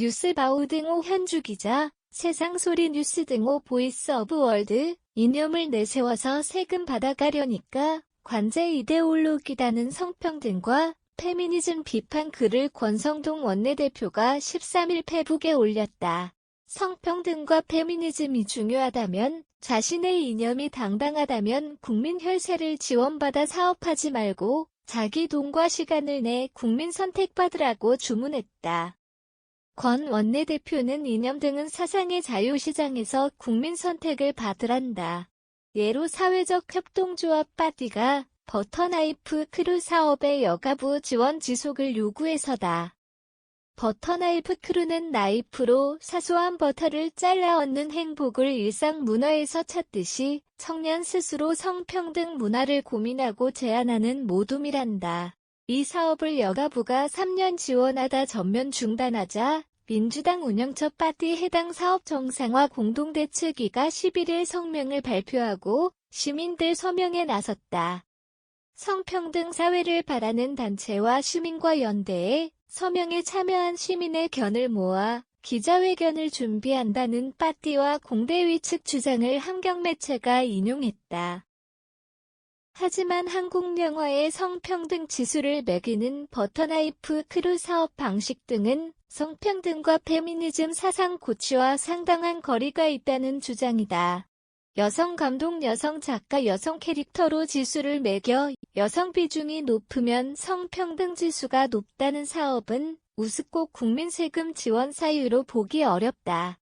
뉴스바우 등호 현주 기자, 세상소리 뉴스 등호 보이스 오브 월드, 이념을 내세워서 세금 받아가려니까 관제 이데올로기다는 성평 등과 페미니즘 비판 글을 권성동 원내대표가 13일 페북에 올렸다. 성평등과 페미니즘이 중요하다면 자신의 이념이 당당하다면 국민 혈세를 지원받아 사업하지 말고 자기 돈과 시간을 내 국민 선택받으라고 주문했다. 권 원내대표는 이념 등은 사상의 자유시장에서 국민 선택을 받으란다. 예로 사회적 협동조합 파티가 버터나이프 크루 사업의 여가부 지원 지속을 요구해서다. 버터나이프 크루는 나이프로 사소한 버터를 잘라 얻는 행복을 일상 문화에서 찾듯이 청년 스스로 성평등 문화를 고민하고 제안하는 모둠이란다. 이 사업을 여가부가 3년 지원하다 전면 중단하자 민주당 운영처 파티 해당 사업 정상화 공동대책위가 11일 성명을 발표하고 시민들 서명에 나섰다. 성평등 사회를 바라는 단체와 시민과 연대해 서명에 참여한 시민의 견을 모아 기자회견을 준비한다는 파티와 공대위 측 주장을 환경매체가 인용했다. 하지만 한국 영화의 성평등 지수를 매기는 버터나이프 크루 사업 방식 등은 성평등과 페미니즘 사상 고취와 상당한 거리가 있다는 주장이다. 여성 감독, 여성 작가, 여성 캐릭터로 지수를 매겨 여성 비중이 높으면 성평등 지수가 높다는 사업은 우습고 국민 세금 지원 사유로 보기 어렵다.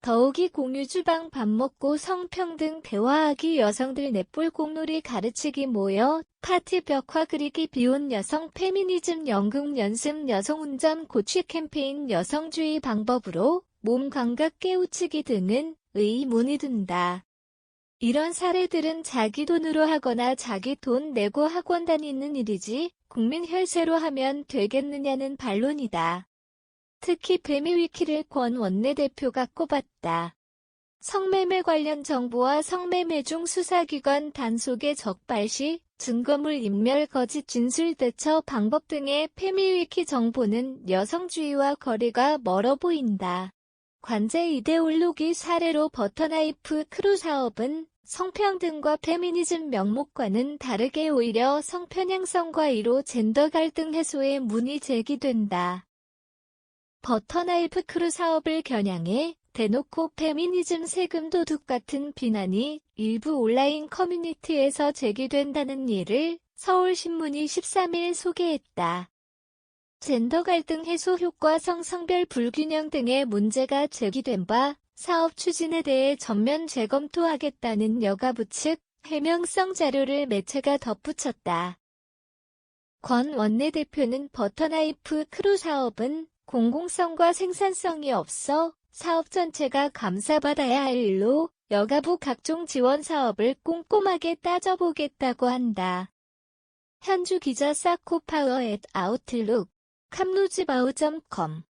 더욱이 공유 주방 밥 먹고 성평등 대화하기 여성들 넷볼 공놀이 가르치기 모여 파티 벽화 그리기 비혼 여성 페미니즘 연극 연습 여성 운전 고취 캠페인 여성주의 방법으로 몸 감각 깨우치기 등은 의문이 든다. 이런 사례들은 자기 돈으로 하거나 자기 돈 내고 학원 다니는 일이지 국민 혈세로 하면 되겠느냐는 반론이다. 특히 배미위키를 권 원내대표가 꼽았다. 성매매 관련 정보와 성매매 중 수사기관 단속의 적발 시, 증거물 인멸 거짓 진술 대처 방법 등의 페미위키 정보는 여성주의와 거리가 멀어 보인다. 관제 이데올로기 사례로 버터나이프 크루 사업은 성평등과 페미니즘 명목과는 다르게 오히려 성편향성과 이로 젠더 갈등 해소의 문이 제기된다. 버터나이프 크루 사업을 겨냥해 대놓고 페미니즘 세금 도둑 같은 비난이 일부 온라인 커뮤니티에서 제기된다는 예를 서울신문이 13일 소개했다. 젠더 갈등 해소 효과 성 성별 불균형 등의 문제가 제기된 바 사업 추진에 대해 전면 재검토하겠다는 여가부 측 해명성 자료를 매체가 덧붙였다. 권 원내대표는 버터나이프 크루 사업은 공공성과 생산성이 없어 사업 전체가 감사받아야 할 일로 여가부 각종 지원 사업을 꼼꼼하게 따져보겠다고 한다. 현주 기자 사코파워 앳 아웃룩 캄루즈바우.com